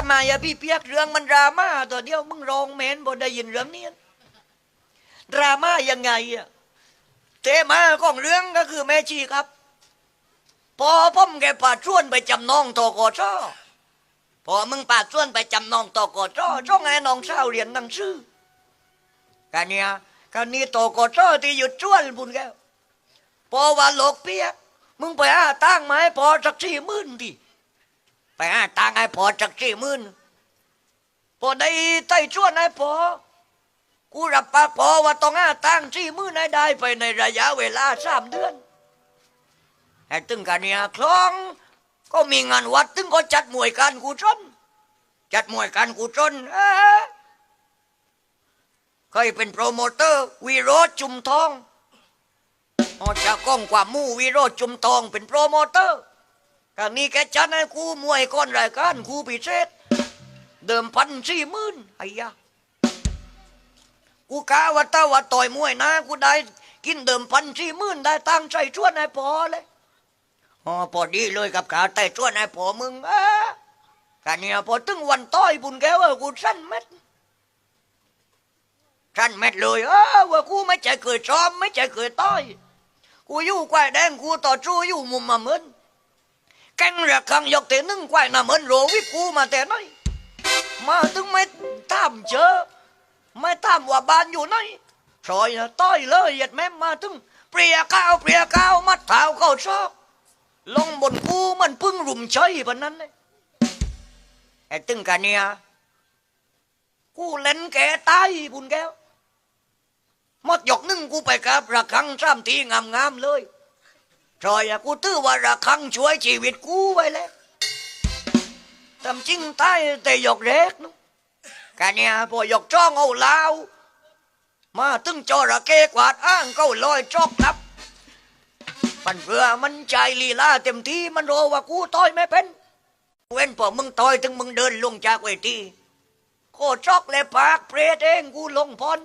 ำไมอะพี่เปียกเรื่องมันดราม่าตัวเดียวมึงร้องเมนบ่ได้ยินเรื่องนี้ดราม่ายังไงอะเตมาของเรื่องก็คือแม่ชีครับ พอพ่อมแกป่าชวนไปจำนองตอกอช่อพอมึงป่าชวนไปจำนองตอกชอช่องไงน้องเช้าเรียนหนังสือกันเนี่ยกันนี้ตอกอช่อที่หยุดชวนบุญแก้วพอว่าโลกเปียกมึงไปหาตั้งไม้พอสักสี่หมื่นดิ ไปหาตังค์ให้พอจักสี่หมื่นพอได้ไต่ชวนให้พอกูรับปากพอว่าต้องหาตังค์สี่หมื่นให้ได้ไปในระยะเวลาสามเดือนไอ้ตึงกันเนี่ยคลอง ก็มีงานวัดตึงก็จัดมวยการกูจนจัดมวยการกูจนเอ๊ะเคยเป็นโปรโมเตอร์วีโรจจุมทองออกจากกล้องกว่ามู่วีโรจจุมทองเป็นโปรโมเตอร์ การนี้แกจัดให้กูมวยก้อนรายการกูพิเศษ เดิมพันสี่หมื่นไอ้ยะกูกาว่าถ้าว่าต่อยมวยนะกูได้กินเดิมพันสี่หมื่นได้ตังใจชวนให้พอเลยอ๋อพอดีเลยกับขาแต่ชวนให้พอมึงเอะการนี้พอถึงวันต้อยบุญแกว่ากูสั้นเม็ดสั้นเม็ดเลยเออว่ากูไม่ใจเคยซ้อมไม่ใจเคยต้อยกูอยู่ควายแดงกูต่อสู้อยู่มุมมาเหมือน แกงระคังยกเตนึ่งควายน้ำมันโรวิกูมาแต่น้อยมาถึงไม่ตามเจอ ไม่ตามว่าบ้านอยู่ไหนซอยนะต้อยเลยเหยียดแม่มาถึงเปรียก้าวเปรียก้าวมัดเท้าเข้าชอกลงบนกูมันพึ่งรุมเฉยปะนั้นเลยไอ้ตึงกันเนี่ยกูเล่นแกตายบุญแก้วมดหยกนึ่งกูไปกับระคังสามทีงามๆเลย จอยอะกูตื้อว่าระคังช่วยชีวิตกูไว้แล้วทำจริงตายแต่หยกเล็กนู้กันเนี่ยพอยกจ้องเอาลาวมาตึงจระเข้กวาดอ้างเก้าลอยจอกครับปันเพื่อมันใจลีลาเต็มที่มันรอว่ากูต่อยไม่เป็น เว้นพอมึงต่อยถึงมึงเดินลงจากเวทีโคจอกเลยปากเปรตเองกูลงพร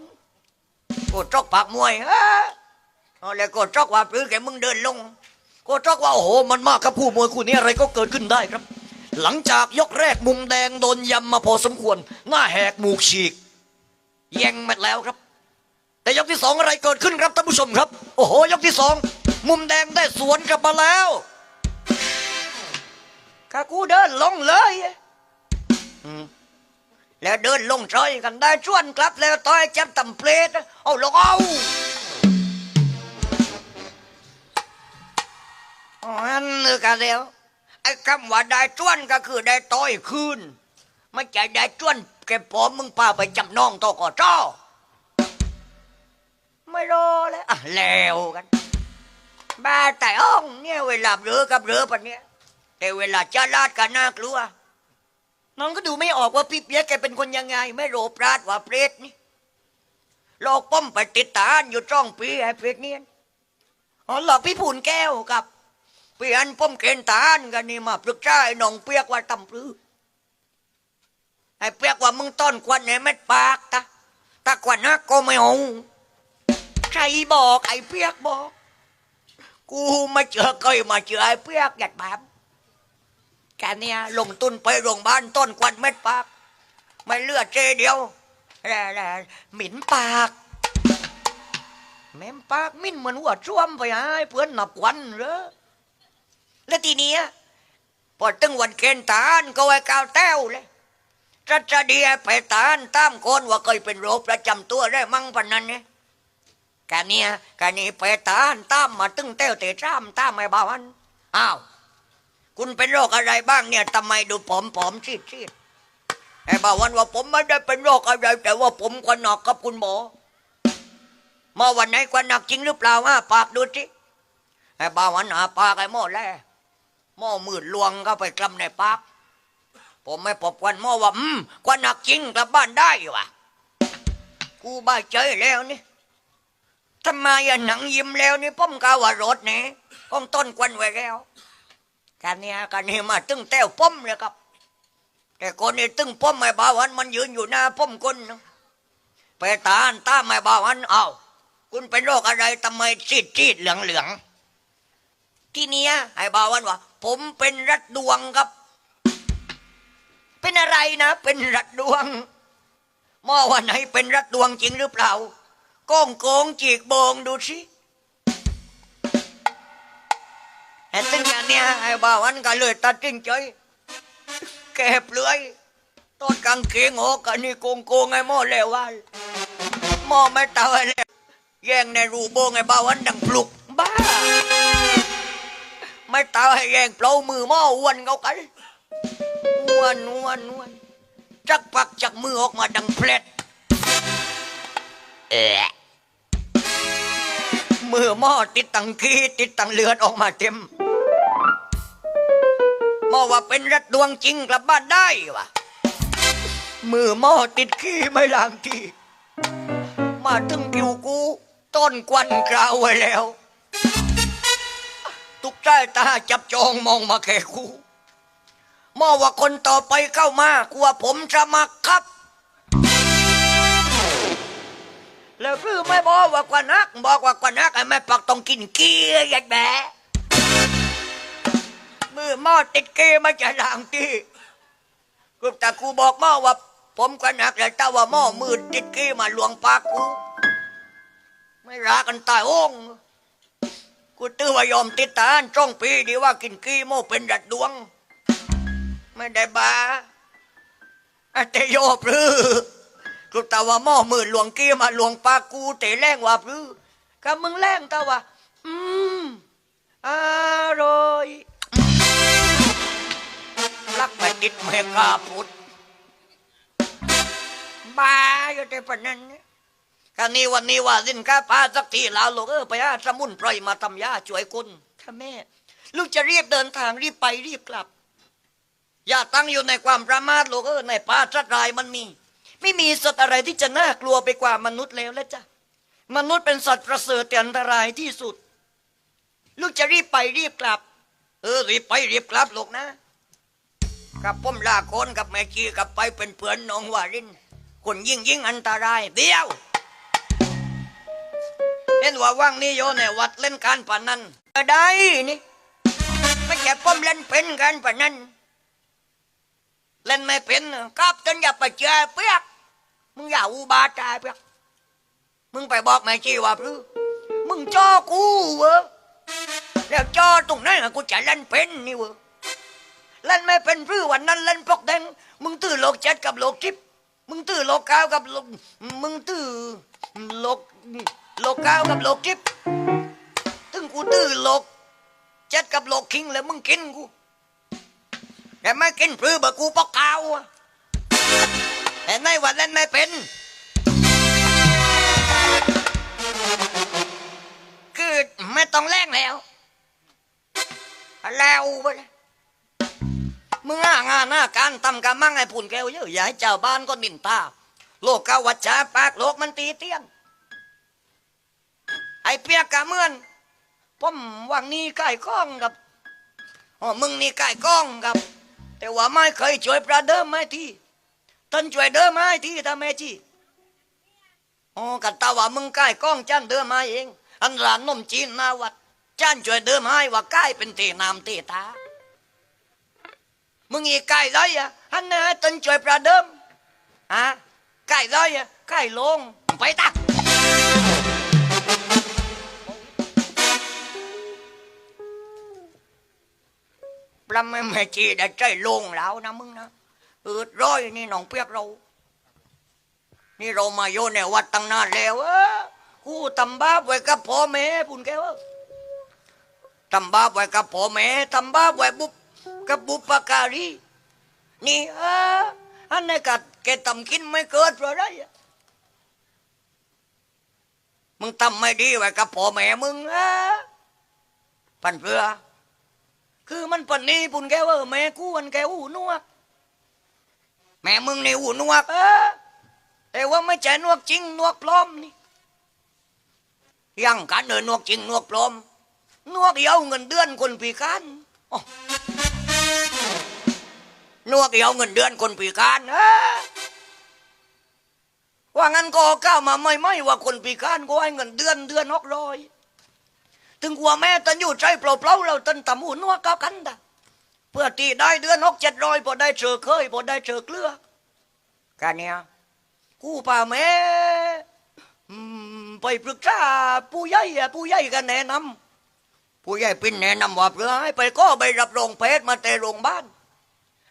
โคจอกปากมวยฮะเอาแล้วก็จอกว่าปรือแกมึงเดินลง ก็จอกว่าโอ้โหมันมากครับผู้มวยคู่นี้อะไรก็เกิดขึ้นได้ครับ หลังจากยกแรกมุมแดงโดนยำมาพอสมควร หน้าแหกหมูกฉีกแยงแมตแล้วครับ แต่ยกที่สองอะไรเกิดขึ้นครับท่านผู้ชมครับ โอ้โห ยกที่สองมุมแดงได้สวนกลับมาแล้วข้ากูเดินลงเลยแล้วเดินลงซอยกันได้ชวนกลับแล้วต่อยจับตำเพลทเอาลงเอา นั่นนึกกันแล้วไอ้คำว่าได้จ้วนก็คือได้ต้อยคืนไม่ใช่ได้จ้วนแกปอมมึงพาไปจำนองตกอจ้อไม่รอแล้วอะแล้วกันบ้าแต่อ้องเนี่ยเวลาเรือกับเรือปะเนี่ยแต่เวลาจะลาดกันน่ากลัวน้องก็ดูไม่ออกว่าพี่เปียกแกเป็นคนยังไง ไม่โรปราดว่าเปรตนี่หลอกป้อมไปติดตานอยู่จ้องปีไอ้เปรตเนี่ยอ๋อหลอกพี่ผุนแก้วกับ เปียนป้อมเกณฑ์ทหารกันนี่มาปรึกษาไอ้น้องเปียกว่าตำปรือไอ้เปียกว่ามึงต้อนควันในเม็ดปากตะตะควันนักก็ไม่เอาใครบอกไอ้เปียกบอก กูไม่เจอเคยมาเจอไอ้เปียกหยัดแบบแกเนี่ยลงทุนไปโรงพยาบาลต้นควันเม็ดปาก ไม่เลือดเจเดียวแร่แร่หมิ่นปากแม่มปากมิ้นเหมือนหัวช่วมไปให้เพื่อนหนับควันเหรอ แล้วทีนี้พอถึงวันเกณฑ์ทหารก็ไว้ก้าวแต้วเลยจะจะดีให้ไปทหารตามคนว่าเคยเป็นโรคประจำตัวได้มั่งพันนั้นเนี่ยการเนี้ยการนี้ไปทหารตามมาตึงแต้วเตะจ้ามตามไม่บาวันอ้าวคุณเป็นโรคอะไรบ้างเนี่ยทำไมดูผอมผอมๆซีดซีดไอ้บ่าวันว่าผมไม่ได้เป็นโรคอะไร แต่ว่าผมควันหนักครับคุณหมอมื่อวันไหนควันหนักจริงหรือเปล่าอะปากดูสิไอ้บ่าวันหาปากไอ้หมอแล่ หม้อมืดลวงก็ไปกลำในปากผมไม่พบควันหม้อว่าอืมควันหนักจริงกลับบ้านได้วะกูบ้าใจแล้วนี่ทำไมอะหนังยิ้มแล้วนี่ป้อมกาวารถนี่ก้องต้นควันไว้แล้วการเนี้ยการนี้มาตึ้งแต้วป้อมเลยครับ แต่คนนี้ตึ้งป้อมไม่บาวันมันยืนอยู่หน้าป้อมคนนะไปตาอันตาไม่บาวันเอาคุณเป็นโรคอะไรทำไมซีดซีดเหลืองเหลือง ที่เนี้ยไอ้บาวันว่า ผมเป็นรัดดวงครับ เป็นอะไรนะ เป็นรัดดวงมอวันไหนเป็นรัดดวงจริงหรือเปล่าก้องโกงจีกโบงดูสิเห็นตึงอย่างเนี้ยไอ้บาวันก็เลยตัดสินใจแก็บเลือยต้นกางเกงออกกันนี่โกงโกงไอ้หม้อเลวว่าหม้อไม่ตายแล้วแย่งในรูโบงไอ้บ่าววันดังปลุกบ้า ไม่ตายแย่งเปล่ามือหม้ออ้วนเขากันอ้วนอ้วนอ้วนจักปักจากมือออกมาดังเพลดเอะมือหม้อติดตังขี้ติดตังเลือดออกมาเต็มหม้อว่าเป็นรัดดวงจริงกลับบ้านได้วะมือหม้อติดขี้ไม่ล้างทีมาถึงผิวกู ต้นควันกราวไว้แล้ว ทุกใจตาจับจองมองมาแค่คู่มอว่าคนต่อไปเข้ามากลัวผมจะมาครับ แล้วคือไม่บอกว่ากว่านัก บอกว่ากว่านักไอ้แม่ปักต้องกินเกียร์ยัดแบะมือมอติดเกียร์มาจะล้างทีกูแต่กูบอกมอว่า ผมกว่านักแล้วแต่ว่าหม้อมือติดเกียร์มาลวงปากกู ไม่รักกันตายโอง กูตื้อว่ายอมติดตานจ้องปีดีว่ากินกี้โมเป็นดัดดวง ไม่ได้บาอแต่โยบหรือกูตาว่าหม้อมือหลวงกี้มาหลวงปากูเตะแรงว่าหรือก็มึงแรงตาว่า อืมอร่อยรักไปติดเมกาพุดบ้าอยู่แต่ปนนั้นเนี่ย ครั้นี้วันนี้ว่าสินค้าปาสักทีแล้วลูกเออไปหาสมุนไพรมาทำยาช่วยคุณค่ะแม่ ลูกจะรีบเดินทางรีบไปรีบกลับ อย่าตั้งอยู่ในความประมาทลูกเออในป่าสัตว์รายมันมี ไม่มีสัตว์อะไรที่จะน่ากลัวไปกว่ามนุษย์แล้วแล้วจ้ะมนุษย์เป็นสัตว์ประเสริฐแต่อันตรายที่สุด ลูกจะรีบไปรีบกลับ เออรีบไปรีบกลับลูกนะกับป้อมลาโคนกับแม่จีกับไปเป็นเพื่อนน้องวารินคนยิ่งยิ่งอันตรายเดียว เห็นว่าว่างนี่โยในวัดเล่นการพนันก็ได้นี่ไม่ใช่ป้อมเล่นเป็นการพนันเล่นไม่เป็นกับจนอย่าไปเจอเปียกมึงอย่าอุบาทายเปียกมึงไปบอกแม่ชีว่าพรือมึงจ่อกูเวะแล้วจ่อตรงนั้นน่ะกูจะเล่นเป็นนี่เวะเล่นไม่เป็นพรือวันนั้นเล่นปกแดงมึงตื้อโลกเจ็ดกับโลกทิพมึงตื้อโลกเก้ากับโลกมึงตื้อโลก โลกเก้ากับโลกทิพย์ถึงกูตื้อโลกเจ็ดกับโลกคิงแล้วมึงกินกูแต่ไม่กินพรือบ่กูปอกเก้าอะแต่ในวันเล่นไม่เป็น คือไม่ต้องแรงแล้ว แล้วไปมึงงานหน้าการทำกามั่งไอ้ผุนแก้วเยอะอย่าให้เจ้าบ้านก็นินตาโลกเก้าวัจจาปากโลกมันตีเตี้ยน ไอ้เปียกกะเมือนผมวังนี้ใกล้ก้องกับอ๋อมึงนี่ใกล้ก้องกับ แต่ว่าไม่เคยช่วยประเดิมไม่ที่ท่านช่วยเดิมไม่ที่ทำไมจีอ๋อกันตาว่ามึงใกล้ก้องจันเดิมมาเอง อันร้านนมจีนนาวัดจันช่วยเดิมให้ว่าใกล้เป็นเตนามเตตามึงอีกใกล้ไรอะอันนั้นท่านช่วยประเดิมอะใกล้ไรอะใกล้ลงไปตา ประไม่ไม่จีได้ใจลงแล้วนะมึงนะอืดร้อยนี่น้องเปียกเรา นี่เรามาโยนในวัดตั้งนานแล้วเออกูทำบาปไว้กับพ่อแม่ปุ่นแกวะทำบาปไว้กับพ่อแม่ทำบาปไว้บุบกับบุปการีนี่เอออันนี้กัดแกทำกินไม่เกิดเพราะอะไรมึงทำไม่ดีไว้กับพ่อแม่มึงเออปันเพื่อ คือมันปนนี้ปุ่นแกว่าแม่กูมันแกอูนวก แม่มึงนี่อูนวก เออแต่ว่าไม่ใช่นวกจริงนวกปลอมนี่ยังกันเออนวกจริงนวกปลอม นวกเดียวเงินเดือนคนพิการนวกเดียวเงินเดือนคนพิการเออว่างั้นก็ก้าวมาไม่ไม่ว่าคนพิการก็ให้เงินเดือนเดือนหกร้อย ถึงหัวแม่ตันอยู่ใจเปล่าๆเราตันตำหูนัวก้ากันดะพื่อตีได้เดือนหกเจ็ดร้อยพอได้เจอเคยพอได้เจอเกลือกันเนี่ยกูป่าแม่ไปปรึกษาผู้ใหญ่ผู้ใหญ่ก็แนะนำผู้ใหญ่เป็นแนะนำว่าเพื่อให้ไปก็ไปรับรองเพศมาแต่โรงพยาบาล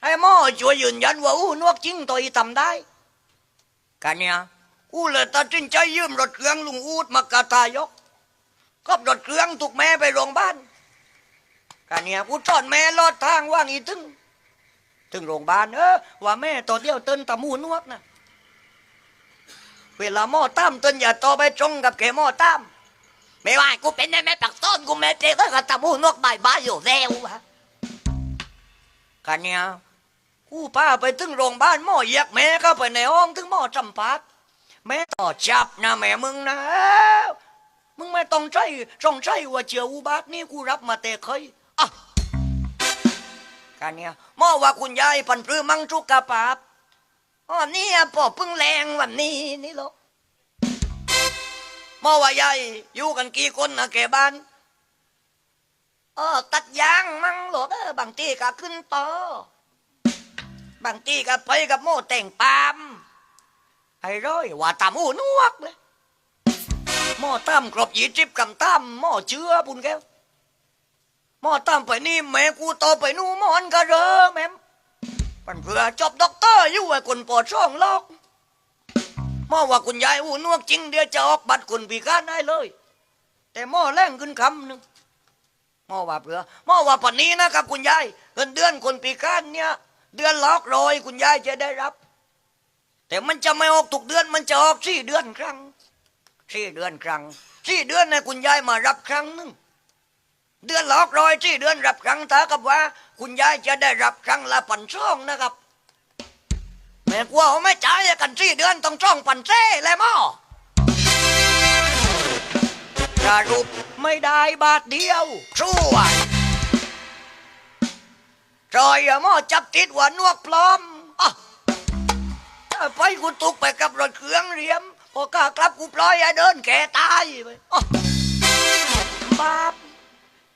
ให้หมอช่วยยืนยันว่าอู้นวกจริงตัวอีทำได้กันเนี่ยกูเลยตัดสินใจยืมรถเครื่องลุงอูดมากาตายก ก็รถเครื่องถูกแม่ไปโรงพยาบาลกันเนี่ยกูจอดแม่ลอดทางว่างอีถึง ถึงโรงพยาบาลเออว่าแม่ตัวเดียวเต้นตะมูนวกนะเวลาหม้อตั้มเต้นอย่าต่อไปตรงกับแกหม้อตั้มไม่ว่ากูเป็นแม่แม่ปักต้นกูแม่เจ๊ก็กับตะมูนวกใบายบาอยู่แล้ววะกันเนี่ยกูพาไปถึงโรงพยาบาลหม้อเยียกแม่เข้าไปในห้องถึงหม้อจำพัดแม่ต่อจับนะแม่มึงนะ มึงไม่ต้องใจจงใจว่าเจียวอุบาทนี่กูรับมาแต่เคยอะการเนี่ยมอว่าคุณยายพันปรือมังทุกกะปาบอ๋อนี่พ่อเพึ่งแรงวันนี้นี่หรอกมอว่ายายอยู่กันกี่คนนะแกบ้านเออตัดยางมั่งหรอกเออบางทีก็ขึ้นต่อบางทีก็ไปกับโม่แต่งปามให้ร้อยว่าตามูนวกเลย หม้อตั้มกรอบยีจิบกำตั้มหม้อเชื้อบุญแก้วหม้อตั้มไปนี่แม่กูโตไปนู่นหมอนกระเรอแม่ปันเพื่อจบด็อกเตอร์อยู่ไอ้คนปอดช่องลอกหม้อว่าคุณยายอูนวกจริงเดี๋ยวจะออกบัตรคุณปีการได้เลย แต่หม้อแรงขึ้นคำหนึ่งหม้อว่าเพื่อหม้อว่าปันนี้นะครับคุณยายเงินเดือนคนปีการเนี่ย เดือนละร้อยคุณยายจะได้รับ แต่มันจะไม่ออกทุกเดือนมันจะออกสี่เดือนครั้ง สี่เดือนครั้งสี่เดือนนะคุณยายมารับครั้งหนึ่งเดือนละหกรอยสี่เดือนรับครั้งถ้ากับว่า คุณยายจะได้รับครั้งละพันช่องนะครับแม่กลัวไม่จ่ายกันสี่เดือนต้องช่องพันเซ่เลยม่อสรุปไม่ได้บาทเดียวชั่วยจอยอะหม่อจับติดว่านวกปลอมอไปกูตุกไปกับรถเครื่องเรียม พอกล้ากลับกูปล่อยให้เดินแก่ตายไปอ๊ะบาป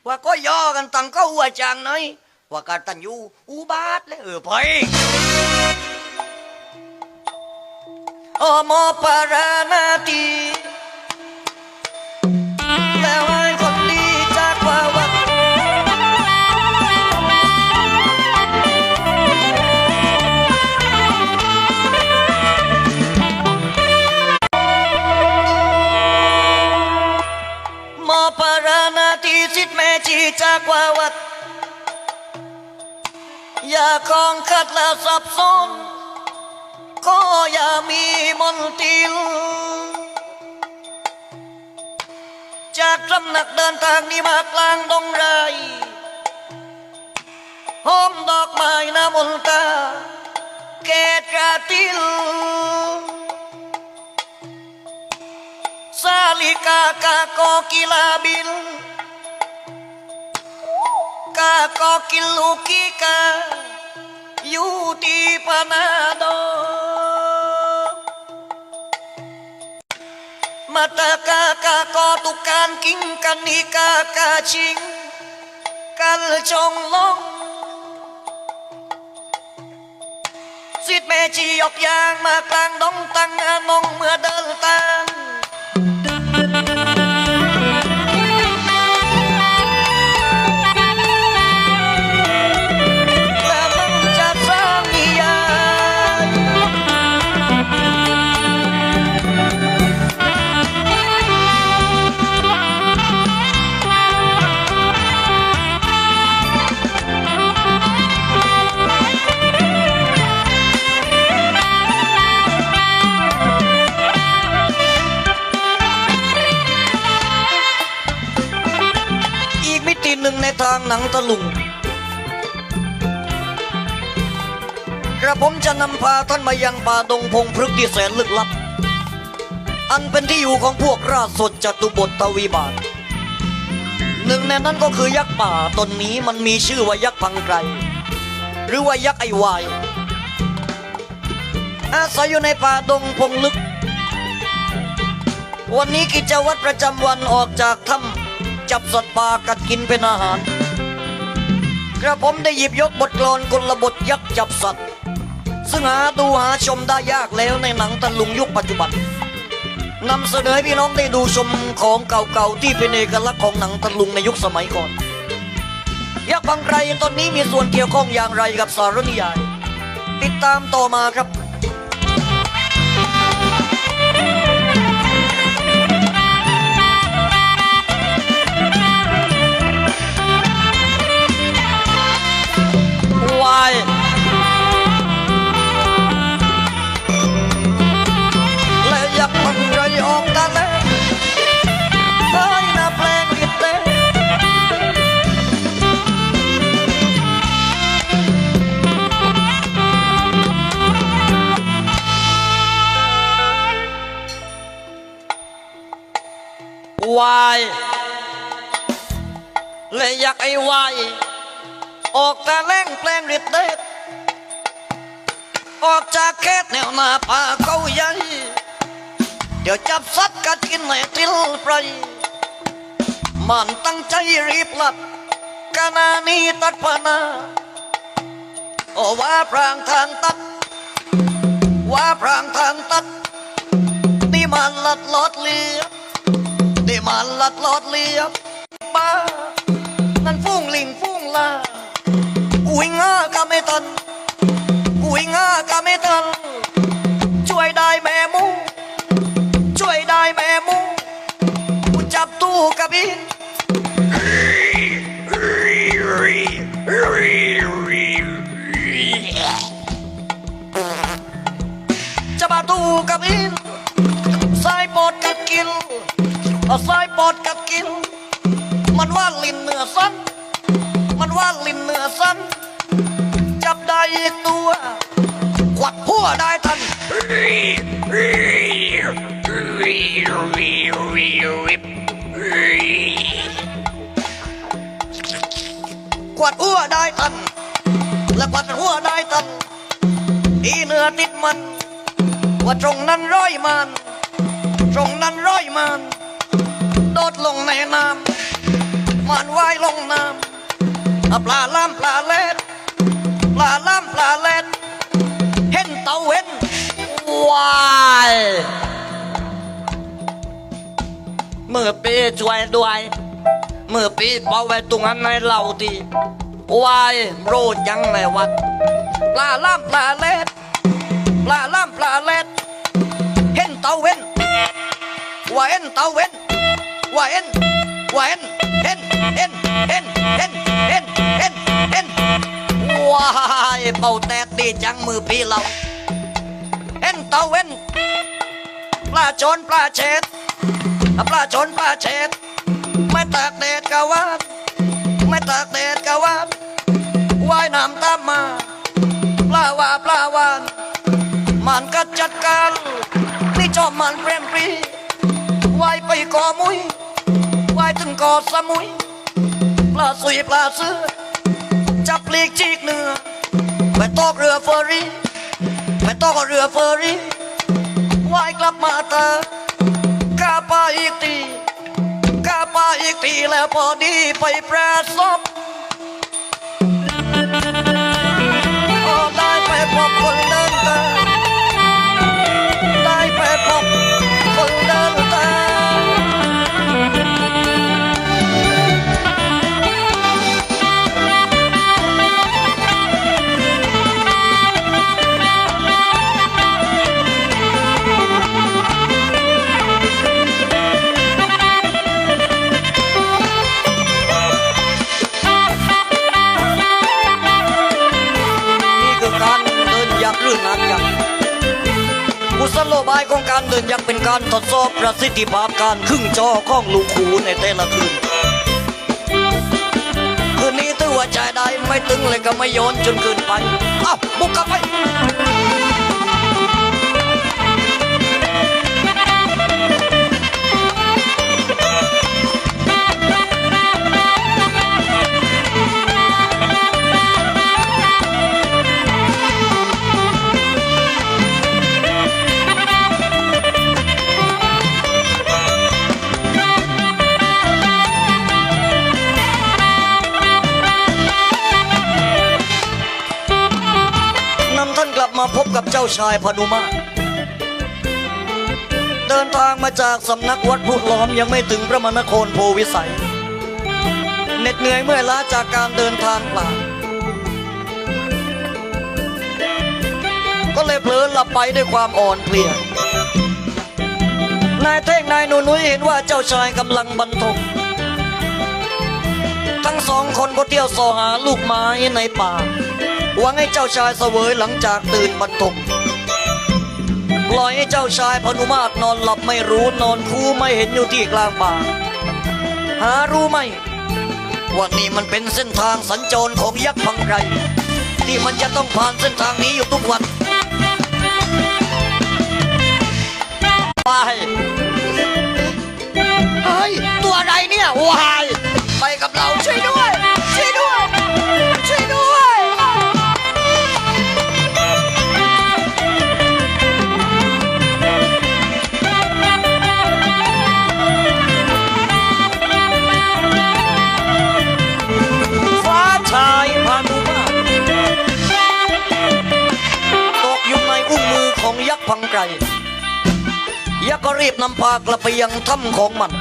ว่าก็ย่อกันตังก็หัวจางหน่อยว่าการตันยูอุบาทเลยเออไปโอโมปารานาตี จากวาวัด อย่าคองขัดและสับสนก็อย่ามีมนติล จากสำนักเดินทางนี้มากลางดงไรหอมดอกไม้น้ำมนตาแกกระติลสาลิกากาโกกิลาบิน กาโกกิลูกิกาอยู่ที่ปนาโดมาตากากาโกตุการกิงกันนิกากาชิงกันจงลงสิทธิ์แม่ชียกยางมากลางดงตังอานงเมื่อเดินตาม ตะลุง กระผมจะนำพาท่านมายังป่าดงพงพฤกษ์ที่แสนลึกลับ อันเป็นที่อยู่ของพวกราษฎรจตุบทตวีบาท หนึ่งในนั้นก็คือยักษ์ป่าตนนี้มันมีชื่อว่ายักษ์พังไกรหรือว่ายักษ์ไอวายอาศัยอยู่ในป่าดงพงลึก วันนี้กิจวัตรประจำวันออกจากถ้ำจับสัตว์ป่ากัดกินเป็นอาหาร กระผมได้หยิบยกบทกลอนกลบทยักษ์จับสัตว์ ซึ่งหาดูหาชมได้ยากแล้วในหนังตะลุงยุคปัจจุบันนำเสนอให้พี่น้องได้ดูชมของเก่าๆที่เป็นเอกลักษณ์ของหนังตะลุงในยุคสมัยก่อน ยักษ์บางไกรตอนนี้มีส่วนเกี่ยวข้องอย่างไรกับสารนิยาย ติดตามต่อมาครับ วายและยักไอ้วายออกตาแรงแปลงฤทธิ์เดชออกจากแคสแนวหน้าป่าเขาใหญ่เดี๋ยวจับสัตว์กัดกินให้ติลไปมันตั้งใจรีบหลับกานานี้ตัดพนาโอว่าพรางทางตัด ว่าพรางทางตัด นี่มันลัดลอดเลีย มันลัดลอดเลียบบ้า นั่นฟุ้งลิงฟุ้งลากุยง่าก็ไม่ทันกุยง่าก็ไม่ทัน ช่วยได้แม่มูช่วยได้แม่มูกูจับตู้กับอินจะมาตู้กับอินสายปอดกัดกิน เอาสายปอดกัดกิน มันว่าลิ้นเนื้อสั้นมันว่าลิ้นเนื้อสั้นจับได้อีกตัวขวัดหัวได้ทันขวัดหัวได้ทัน และขวัดหัวได้ทัน อีเนื้อติดมัน ว่าตรงนั้นร้อยมัน ตรงนั้นร้อยมัน ดลงในน้ำมันว่ายลงน้ำปลาล่ำปลาเล็ดปลาล่ำปลาเล็ดเห็นเต่าเห็นวายเมื่อปีช่วยด้วยเมื่อปีเป่าไว้ตรงนั้นในเราทีวายโรดยังในวัดปลาล่ำปลาเล็ดปลาล่ำปลาเล็ดเห็นเต่าเห็นว่าเห็นเต่าเห็น ว่าเห็นว่าเห็นเห็นเห็นเห็นเห็นเห็นเห็นเห็นว้ายเป่าแตกดีจังมือพี่เราเห็นเตาเห็นปลาชนปลาเช็ดปลาชนปลาเช็ดไม่ตากแดดกะวาดไม่ตากแดดกะวาดว่ายน้ำตามมาปลาว่าปลาวานมันก็จัดการนี่จอมมันเปรมปรี ว่ายไปกอมุยว่ายถึงกอสมุย ปลาสุยปลาเสือจับปลีกจีกเนื้อไปตอกเรือเฟอร์รี่ไปตอกเรือเฟอร์รี่ว่ายกลับมาเตากาปาอีกทีกาปาอีกทีแล้วพอดีไปแปรซบโอ้ได้ไปพบคนายของการเดินยักเป็นการทดสอบประสิทธิภาพการครึ่งจอของลูกขูในแต่ละคืนคืนนี้ตัวใจได้ไม่ตึงเลยก็ไม่โยนจนเกินไปอ้าวบุกกลับไป ชายพนุมาตรเดินทางมาจากสำนักวัดพุล้อมยังไม่ถึงพระมนครโพวิสัยเหน็ดเหนื่อยเมื่อยล้าจากการเดินทางป่าก็เลยเผลอหลับไปด้วยความอ่อนเพลีย นายเท่งนายหนูนุ้ยเห็นว่าเจ้าชายกำลังบรรทมทั้งสองคนก็เที่ยวสอหาลูกไม้ในป่าหวังให้เจ้าชายเสวยหลังจากตื่นบรรทม ปล่อยให้เจ้าชายพนุมาตรนอนหลับไม่รู้นอนคู่ไม่เห็นอยู่ที่กลางป่า หารู้ไหมว่านี่มันเป็นเส้นทางสัญจรของยักษ์พังไกรที่มันจะต้องผ่านเส้นทางนี้อยู่ทุกวันวายเฮ้ยตัวอะไรเนี่ยวายไปกับเราช่วยด้วย ไกรยักษ์ก็รีบนำพากลับไปยังถ้ำของมัน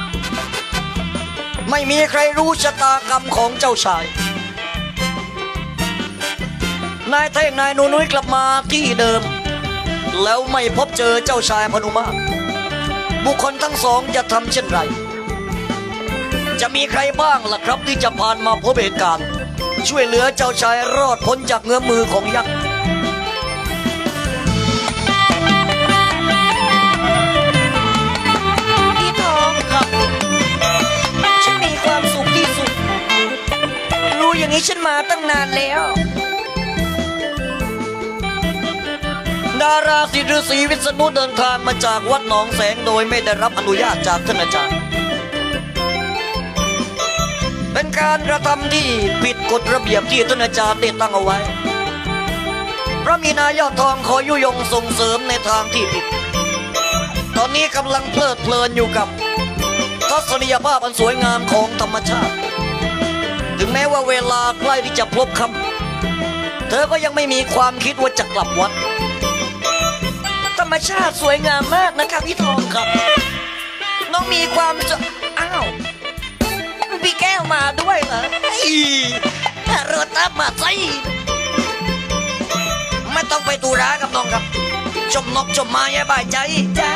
ไม่มีใครรู้ชะตากรรมของเจ้าชาย นายเท่งนายนูนุ้ยกลับมาที่เดิม แล้วไม่พบเจอเจ้าชายพนุมาบุคคลทั้งสองจะทำเช่นไร จะมีใครบ้างล่ะครับที่จะผ่านมาพบเหตุการณ์ ช่วยเหลือเจ้าชายรอดพ้นจากเงื้อมือของยักษ์ อย่างนี้ฉันมาตั้งนานแล้ว ดาราศิฤษีวิษณุเดินทางมาจากวัดหนองแสงโดยไม่ได้รับอนุญาตจากท่านอาจารย์ เป็นการกระทำที่ผิดกฎระเบียบที่ท่านอาจารย์ได้ตั้งเอาไว้พระมีนายอดทองขอยุยงส่งเสริมในทางที่ผิด ตอนนี้กำลังเพลิดเพลินอยู่กับทัศนียภาพอันสวยงามของธรรมชาติ ถึงแม้ว่าเวลาใกล้ที่จะพลบคำเธอก็ยังไม่มีความคิดว่าจะกลับวัด ธรรมชาติสวยงามมากนะครับพี่ทองครับ น้องมีความจะอ้าวพี่แก้วมาด้วยเหรออีรถตามมาสิไม่ต้องไปตูร้ากับน้องครับ ชมนกชมไม้ให้บายใจจ้า